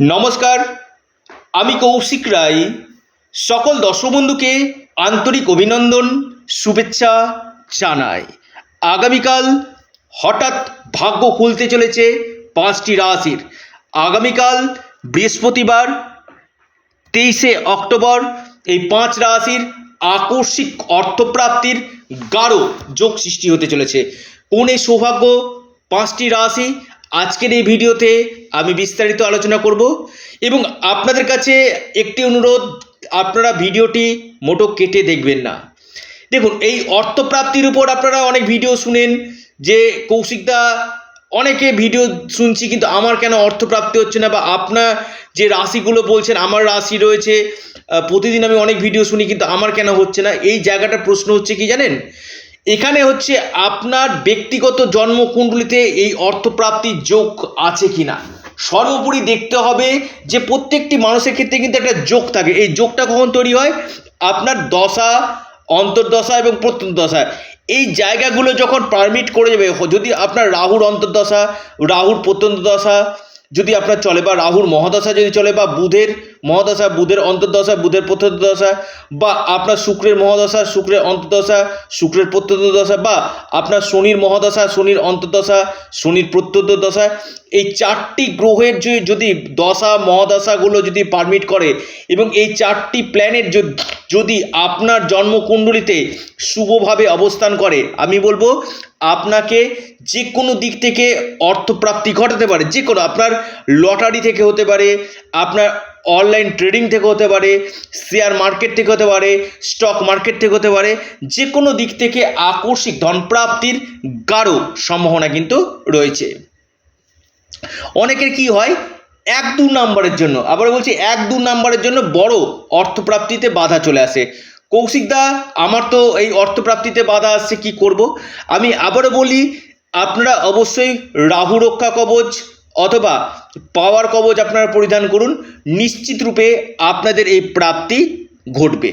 নমস্কার, আমি কৌশিক রায়। সকল দর্শক বন্ধুকে আন্তরিক অভিনন্দন, শুভেচ্ছা জানাই। আগামীকাল হঠাৎ ভাগ্য খুলতে চলেছে পাঁচটি রাশির। আগামীকাল বৃহস্পতিবার, তেইশে অক্টোবর, এই পাঁচ রাশির আকস্মিক অর্থপ্রাপ্তির গাঢ় যোগ সৃষ্টি হতে চলেছে। কোন এই সৌভাগ্য, পাঁচটি রাশি আজকের এই ভিডিওতে আমি বিস্তারিত আলোচনা করব এবং আপনাদের কাছে একটি অনুরোধ, আপনারা ভিডিওটি মোটো কেটে দেখবেন না। দেখুন, এই অর্থপ্রাপ্তির উপর আপনারা অনেক ভিডিও শুনেন যে কৌশিকদা অনেকে ভিডিও শুনছি কিন্তু আমার কেন অর্থপ্রাপ্তি হচ্ছে না বা আপনার যে রাশিগুলো বলছেন, আমার রাশি রয়েছে প্রতিদিন আমি অনেক ভিডিও শুনি কিন্তু আমার কেন হচ্ছে না? এই জায়গাটা প্রশ্ন হচ্ছে কি জানেন? এখানে হচ্ছে আপনার ব্যক্তিগত জন্মকুণ্ডলিতে এই অর্থপ্রাপ্তির যোগ আছে কি না সর্বোপরি দেখতে হবে যে প্রত্যেকটি মানুষের ক্ষেত্রে কিন্তু একটা যোগ থাকে। এই যোগটা কখন তৈরি হয়? আপনার দশা, অন্তর্দশা এবং প্রত্যন্তদশা। এই জায়গাগুলো যখন পারমিট করে যাবে যদি আপনার রাহুর অন্তর্দশা, রাহুর প্রত্যন্তদশা যদি আপনার চলে বা রাহুর মহাদশা যদি চলে বা বুধের মহাদশা, বুধের অন্তর্দশা, বুধের প্রত্যন্তদশা বা আপনার শুক্রের মহাদশা, শুক্রের অন্তর্দশা, শুক্রের প্রত্যন্তদশা বা আপনার শনির মহাদশা, শনির অন্তর্দশা, শনির প্রত্যন্তদশা এই চারটি গ্রহের যে যদি দশা, মহাদশাগুলো যদি পারমিট করে এবং এই চারটি প্ল্যানেট যদি আপনার জন্মকুণ্ডলিতে শুভভাবে অবস্থান করে, আমি বলব আপনাকে যে কোনো দিক থেকে অর্থপ্রাপ্তি ঘটাতে পারে যে কোনো আপনার লটারি থেকে হতে পারে, আপনার অনলাইন ট্রেডিং থেকে হতে পারে শেয়ার মার্কেট থেকে হতে পারে স্টক মার্কেট থেকে হতে পারে যে কোনো দিক থেকে আকস্মিক ধনপ্রাপ্তির গাঢ় সম্ভাবনা কিন্তু রয়েছে। অনেকের কি হয়, এক দু নাম্বারের জন্য আবার বলছি এক দু নাম্বারের জন্য বড় অর্থপ্রাপ্তিতে বাধা চলে আসে। কৌশিকদা আমার তো এই অর্থপ্রাপ্তিতে বাধা আসছে, কি করব? আমি আবারও বলি, আপনারা অবশ্যই রাহু রক্ষা কবচ অথবা পাওয়ার কবচ আপনারা পরিধান করুন। নিশ্চিত রূপে আপনাদের এই প্রাপ্তি ঘটবে।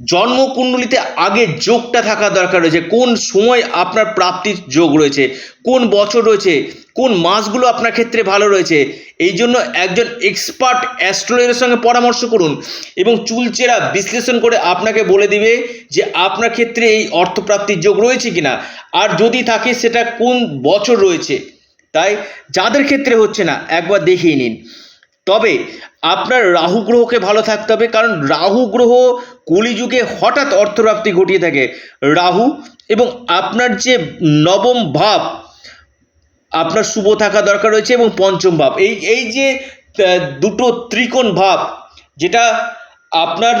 জন্মকুণ্ডলিতে আগে যোগটা থাকা দরকার রয়েছে। কোন সময় আপনার প্রাপ্তির যোগ রয়েছে? কোন বছর রয়েছে? কোন মাসগুলো আপনার ক্ষেত্রে ভালো রয়েছে? এই জন্য একজন এক্সপার্ট অ্যাস্ট্রোলজারের সঙ্গে পরামর্শ করুন এবং চুলচেরা বিশ্লেষণ করে আপনাকে বলে দিবে যে আপনার ক্ষেত্রে এই অর্থপ্রাপ্তির যোগ রয়েছে কিনা। আর যদি থাকে সেটা কোন বছর রয়েছে? তাই যাদের ক্ষেত্রে হচ্ছে না, একবার দেখিয়ে নিন। তবে আপনার রাহু গ্রহকে ভালো থাকতে হবে, কারণ রাহু গ্রহ কলিযুগে হঠাৎ অর্থপ্রাপ্তি ঘটিয়ে থাকে। রাহু এবং আপনার যে নবম ভাব, আপনার শুভ থাকা দরকার রয়েছে এবং পঞ্চম ভাব। এই এই যে দুটো ত্রিকোণ ভাব, যেটা আপনার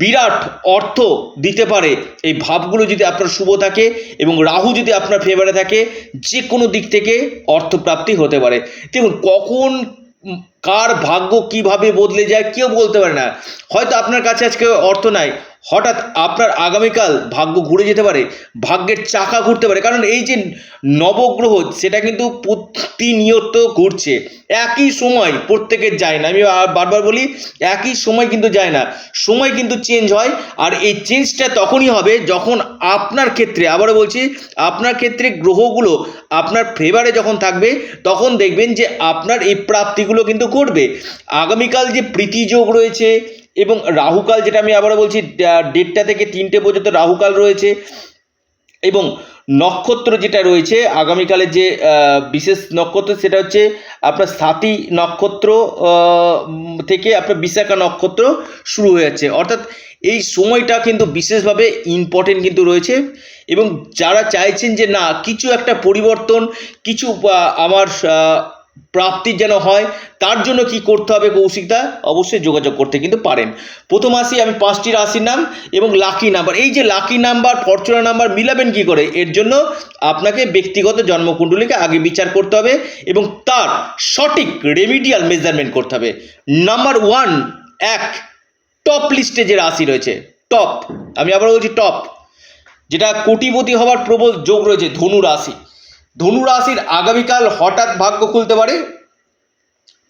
বিরাট অর্থ দিতে পারে, এই ভাবগুলো যদি আপনার শুভ থাকে এবং রাহু যদি আপনার ফেভারে থাকে যে কোনো দিক থেকে অর্থপ্রাপ্তি হতে পারে। দেখুন, কখন কার ভাগ্য কীভাবে বদলে যায় কেউ বলতে পারে না। হয়তো আপনার কাছে আজকে অর্থ নাই। হঠাৎ আপনার আগামীকাল ভাগ্য ঘুরে যেতে পারে, ভাগ্যের চাকা ঘুরতে পারে। কারণ এই যে নবগ্রহ, সেটা কিন্তু প্রতিনিয়ত ঘুরছে। একই সময় প্রত্যেকের যায় না। আমি বারবার বলি, একই সময় কিন্তু যায় না। সময় কিন্তু চেঞ্জ হয় আর এই চেঞ্জটা তখনই হবে যখন আপনার ক্ষেত্রে, আবারও বলছি, আপনার ক্ষেত্রে গ্রহগুলো আপনার ফেভারে যখন থাকবে, তখন দেখবেন যে আপনার এই প্রাপ্তিগুলো কিন্তু ঘটবে। আগামীকাল যে প্রীতিযোগ রয়েছে এবং রাহুকাল যেটা আমি আবারও বলছি দেড়টা থেকে তিনটে পর্যন্ত রাহুকাল রয়েছে এবং নক্ষত্র যেটা রয়েছে, আগামীকালের যে বিশেষ নক্ষত্র সেটা হচ্ছে আপনার সাথী নক্ষত্র থেকে আপনার বিশাখা নক্ষত্র শুরু হয়ে যাচ্ছে। অর্থাৎ এই সময়টা কিন্তু বিশেষভাবে ইম্পর্টেন্ট কিন্তু রয়েছে এবং যারা চাইছেন যে না, কিছু একটা পরিবর্তন, কিছু আমার আহ, প্রাপ্তির যেন হয় তার জন্য কি করতে হবে কৌশিকদা? অবশ্যই যোগাযোগ করতে কিন্তু পারেন। প্রথম আসি আমি পাঁচটি রাশির নাম এবং লাকি নাম্বার। এই যে লাকি নাম্বার ফরচুনা নাম্বার মিলাবেন কি করে? এর জন্য আপনাকে ব্যক্তিগত জন্মকুণ্ডলীকে আগে বিচার করতে হবে এবং তার সঠিক রেমিডিয়াল মেজারমেন্ট করতে হবে। নাম্বার ওয়ান এক টপ লিস্টে যে রাশি রয়েছে টপ আমি আবার বলছি টপ যেটা কোটিপতি হওয়ার প্রবল যোগ রয়েছে ধনু রাশি। ধনু রাশির আগামীকাল হঠাৎ ভাগ্য খুলতে পারে।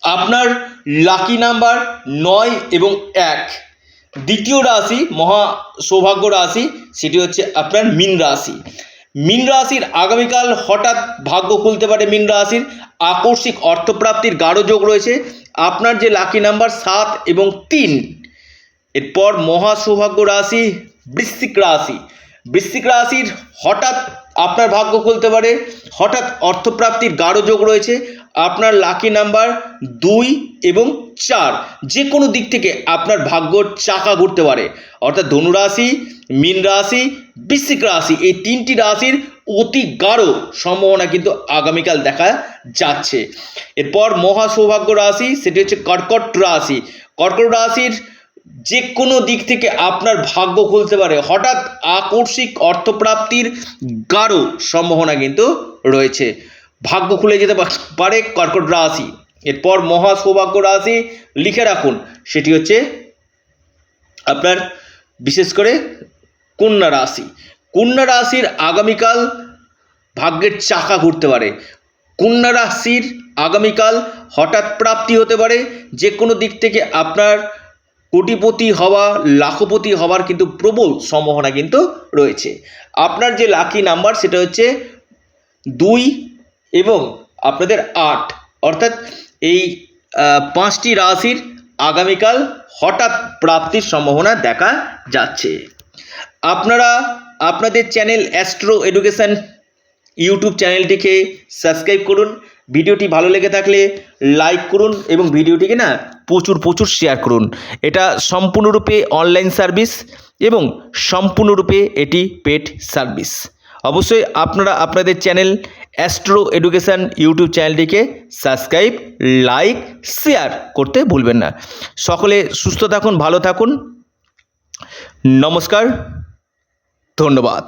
আপনার লাকি নাম্বার নয় এবং এক। দ্বিতীয় রাশি মহা সৌভাগ্য রাশি, সেটি হচ্ছে আপনার মীন রাশি। মীন রাশির আগামীকাল হঠাৎ ভাগ্য খুলতে পারে মীন রাশির। আকস্মিক অর্থপ্রাপ্তির গাঢ় যোগ রয়েছে। আপনার যে লাকি নাম্বার সাত এবং তিন, এরপর মহা সৌভাগ্য রাশি, বৃশ্চিক রাশি। বৃশ্চিক রাশির হঠাৎ আপনার ভাগ্য খুলতে পারে। হঠাৎ অর্থপ্রাপ্তির গাঢ় যোগ রয়েছে। আপনার লাকি নাম্বার দুই এবং চার। যে কোনো দিক থেকে আপনার ভাগ্য চাকা ঘুরতে পারে। অর্থাৎ ধনুরাশি মীন রাশি, বৃশ্চিক রাশি এই তিনটি রাশির অতি গাঢ় সম্ভাবনা কিন্তু আগামীকাল দেখা যাচ্ছে। এরপর মহা সৌভাগ্য রাশি, সেটি হচ্ছে কর্কট রাশি। কর্কট রাশির যে কোনো দিক থেকে আপনার ভাগ্য খুলতে পারে। হঠাৎ আকস্মিক অর্থপ্রাপ্তির গাঢ় সম্ভাবনা কিন্তু রয়েছে। ভাগ্য খুলে যেতে পারে কর্কট রাশি। এরপর মহা সৌভাগ্য রাশি লিখে রাখুন। সেটি হচ্ছে আপনার বিশেষ করে কন্যা রাশি। কন্যা রাশির আগামীকাল ভাগ্যের চাকা ঘুরতে পারে। কন্যা রাশির আগামীকাল হঠাৎ প্রাপ্তি হতে পারে। যে কোনো দিক থেকে আপনার কোটিপতি হওয়া, লাখপতি হওয়ার কিন্তু প্রবল সম্ভাবনা কিন্তু রয়েছে। আপনার যে লাকি নাম্বার সেটা হচ্ছে দুই এবং আপনাদের আট। অর্থাৎ এই পাঁচটি রাশির আগামীকাল হঠাৎ প্রাপ্তির সম্ভাবনা দেখা যাচ্ছে। আপনারা আপনাদের চ্যানেল অ্যাস্ট্রো এডুকেশন ইউটিউব চ্যানেলটিকে সাবস্ক্রাইব করুন। ভিডিওটি ভালো লেগে থাকলে লাইক করুন এবং ভিডিওটিকে না প্রচুর প্রচুর শেয়ার করুন। এটা সম্পূর্ণরূপে অনলাইন সার্ভিস এবং সম্পূর্ণরূপে এটি পেড সার্ভিস অবশ্যই আপনারা আপনাদের চ্যানেল অ্যাস্ট্রো এডুকেশন ইউটিউব চ্যানেলটিকে সাবস্ক্রাইব লাইক শেয়ার করতে ভুলবেন না। সকলে সুস্থ থাকুন, ভালো থাকুন। নমস্কার, ধন্যবাদ।